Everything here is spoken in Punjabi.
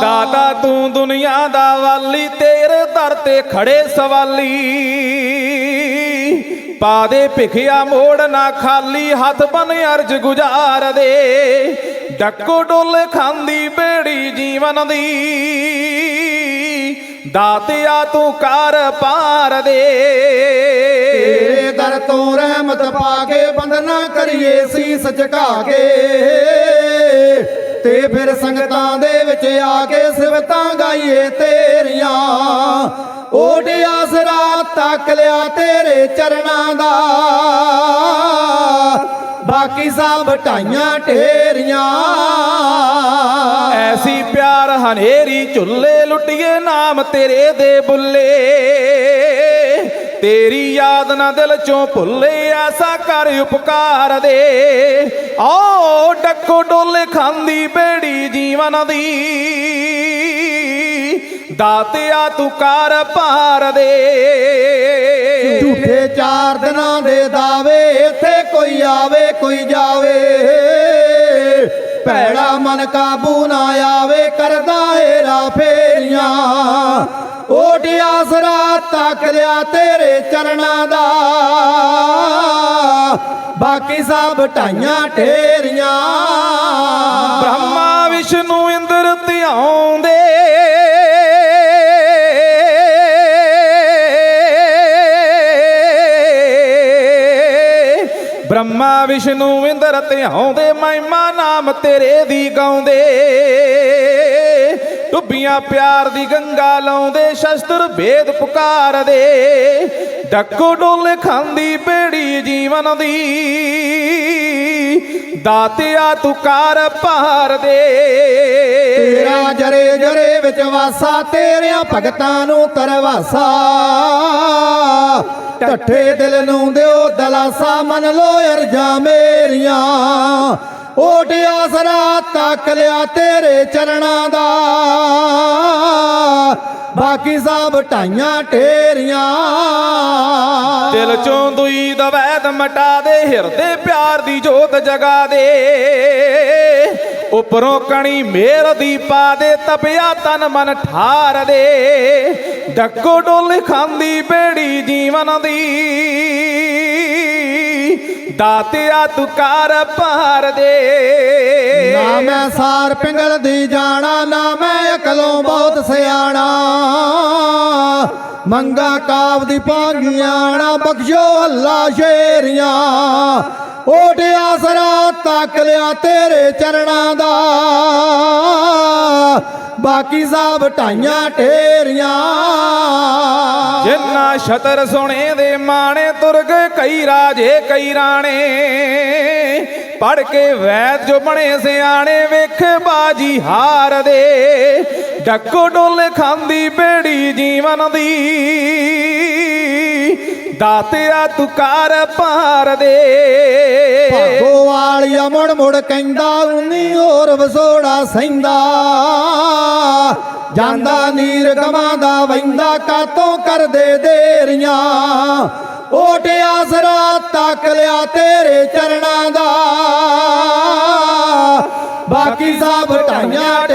ਦਾਤਾ ਤੂੰ ਦੁਨੀਆ ਦਾ ਵਾਲੀ, ਤੇਰੇ ਦਰ ਤੇ ਖੜੇ ਸਵਾਲੀ। ਪਾ ਦੇ ਭਿਖਿਆ ਮੋੜ ਨਾ ਖਾਲੀ, ਹੱਥ ਬਨ ਅਰਜ ਗੁਜ਼ਾਰ ਦੇ। ਡੱਕੋ ਡੋਲੇ ਖਾਂਦੀ ਬੇੜੀ ਜੀਵਨ ਦੀ। ਦਾਤਿਆ ਤੂੰ ਕਰ ਪਾਰ ਦੇ। ਤੇਰੇ ਦਰ ਤੋਂ ਰਹਿਮਤ ਪਾ ਕੇ ਬੰਦਨਾ ਕਰੀਏ ਸੀਸ ਝੁਕਾ ਕੇ। ਤੇ ਫਿਰ ਸੰਗਤਾਂ ਦੇ ਵਿੱਚ ਆ ਕੇ ਸਿਵਤਾਂ ਗਾਈਏ ਤੇਰੀਆਂ। ਓਡ ਆਸਰਾ ਤੱਕ ਲਿਆ ਤੇਰੇ ਚਰਨਾਂ ਦਾ। ਬਾਕੀ ਸਭ ਢਾਈਆਂ ਢੇਰੀਆਂ। ਐਸੀ ਪਿਆਰ ਹਨੇਰੀ ਝੁੱਲੇ ਲੁੱਟੀਏ ਨਾਮ ਤੇਰੇ ਦੇ ਬੁੱਲੇ। ਤੇਰੀ ਯਾਦ ਨਾ ਦਿਲ ਚੋਂ ਭੁੱਲੇ, ਐਸਾ ਕਰ ਉਪਕਾਰ ਦੇ। ਓ ਡੱਕੋ ਡੋਲੇ ਖਾਂਦੀ ਬੇੜੀ ਜੀਵਨ ਦੀ। ਦਾਤਿਆ ਤੂੰ ਕਰ ਪਾਰ ਦੇ। ਝੂਠੇ ਚਾਰ ਦਿਨਾਂ ਦੇ ਦਾਵੇ ਇੱਥੇ ਕੋਈ ਆਵੇ, ਕੋਈ ਜਾਵੇ। ਭੈੜਾ ਮਨ ਕਾਬੂ ਨਾ ਆਵੇ, ਕਰਦਾ ਏਰਾ ਫੇਰੀਆਂ। ਓਟ ਆਸਰਾ ਤੱਕ ਲਿਆ ਤੇਰੇ ਚਰਨਾਂ ਦਾ। ਬਾਕੀ ਸਭ ਢਾਈਆਂ ਢੇਰੀਆਂ। ਬ੍ਰਹਮਾ ਵਿਸ਼ਨੂੰ ਇੰਦਰ ਧਿਆਉਂਦੇ। ਬ੍ਰਹਮਾ ਵਿਸ਼ਨੂੰ ਇੰਦਰ ਧਿਆਉਂਦੇ, ਮਹਿਮਾ ਨਾਮ ਤੇਰੇ ਦੀ ਗਾਉਂਦੇ। ਡੁੱਬੀਆਂ ਪਿਆਰ ਦੀ ਗੰਗਾ ਲਾਉਂਦੇ ਸ਼ਸਤਰ ਭੇਦ ਪੁਕਾਰਦੇ। ਡੱਕੋ ਡੋਲੇ ਖਾਂਦੀ ਬੇੜੀ ਜੀਵਨ ਦੀ। ਦਾਤਿਆ ਤੂੰ ਕਰ ਪਾਰ ਦੇ। ਤੇਰਾ ਜਰੇ ਜਰੇ ਵਿੱਚ ਵਾਸਾ, ਤੇਰਿਆਂ ਭਗਤਾਂ ਨੂੰ ਤਰਵਾਸਾ। ਢੱਠੇ ਦਿਲ ਨੂੰ ਦਿਓ ਦਲਾਸਾ, ਮਨ ਲੋ ਅਰਜਾਂ ਮੇਰੀਆਂ। ਓਟ ਆਸਰਾ ਤੱਕ ਲਿਆ ਤੇਰੇ ਚਰਨਾਂ ਦਾ। ਬਾਕੀ ਸਭ ਢਾਈਆਂ ਢੇਰੀਆਂ। ਦਿਲ ਚੋਂ ਦੁਈ ਦਵੈਦ ਮਟਾ ਦੇ, ਹਿਰਦੇ ਪਿਆਰ ਦੀ ਜੋਤ ਜਗਾ ਦੇ। ਉਪਰੋਂ ਕਣੀ ਮੇਰ ਦੀ ਪਾ ਦੇ, ਤਪਿਆ ਤਨ ਮਨ ਠਾਰ ਦੇ। ਡੱਕੋ ਡੋਲੇ ਖਾਂਦੀ ਬੇੜੀ ਜੀਵਨ ਦੀ। ਦਾਤਿਆ ਤੂੰ ਕਰ ਪਾਰ ਦੇ। ਨਾ ਮੈਂ ਸਾਰ ਪਿੰਗਲ ਦੀ ਜਾਣਾ, ਨਾ ਮੈਂ ਅਕਲੋਂ ਬਹੁਤ ਸਿਆਣਾ। ਮੰਗਾ ਕਾਵ ਦੀ ਪਾਗੀਆਣਾ ਬਖਸ਼ੋ ਅੱਲਾ ਸ਼ੇਰੀਆਂ। ਓਟ ਆਸਰਾ ਤੱਕ ਲਿਆ ਤੇਰੇ ਚਰਨਾਂ ਦਾ। ਬਾਕੀ ਸਭ ਢਾਈਆਂ ਢੇਰੀਆਂ। ਜਿੰਨਾ ਸ਼ਤਰ ਸੁਣੇ ਦੇ ਮਾਣੇ ਤੁਰ ਗਏ ਕਈ ਰਾਜੇ, ਕਈ ਰਾਣੇ। ਪੜ ਕੇ ਵੈਦ ਜੋ ਬਣੇ ਸਿਆਣੇ, ਵੇਖ ਬਾਜੀ ਹਾਰ ਦੇ। ਡੱਕੋ ਡੋਲੇ ਖਾਂਦੀ ਬੇੜੀ ਜੀਵਨ ਦੀ। ਦਾਤਿਆ ਤੂੰ ਕਰ ਪਾਰ ਦੇ। ਭਾਗੋ ਵਾਲਿਆ ਮੁੜ ਮੁੜ ਕਹਿੰਦਾ, ਉਨੀ ਹੋਰ ਵਸੋੜਾ ਸੈਂਦਾ। ਜਾਂਦਾ ਨੀਰ ਗਮਾਂ ਦਾ ਵੈਂਦਾ, ਕਾਤੋਂ ਕਰਦੇ ਦੇਰੀਆਂ। ਓਟ ਆਸਰਾ ਤੱਕ ਲਿਆ ਤੇਰੇ ਚਰਨਾਂ ਦਾ। ਬਾਕੀ ਸਭ ਢਾਈਆਂ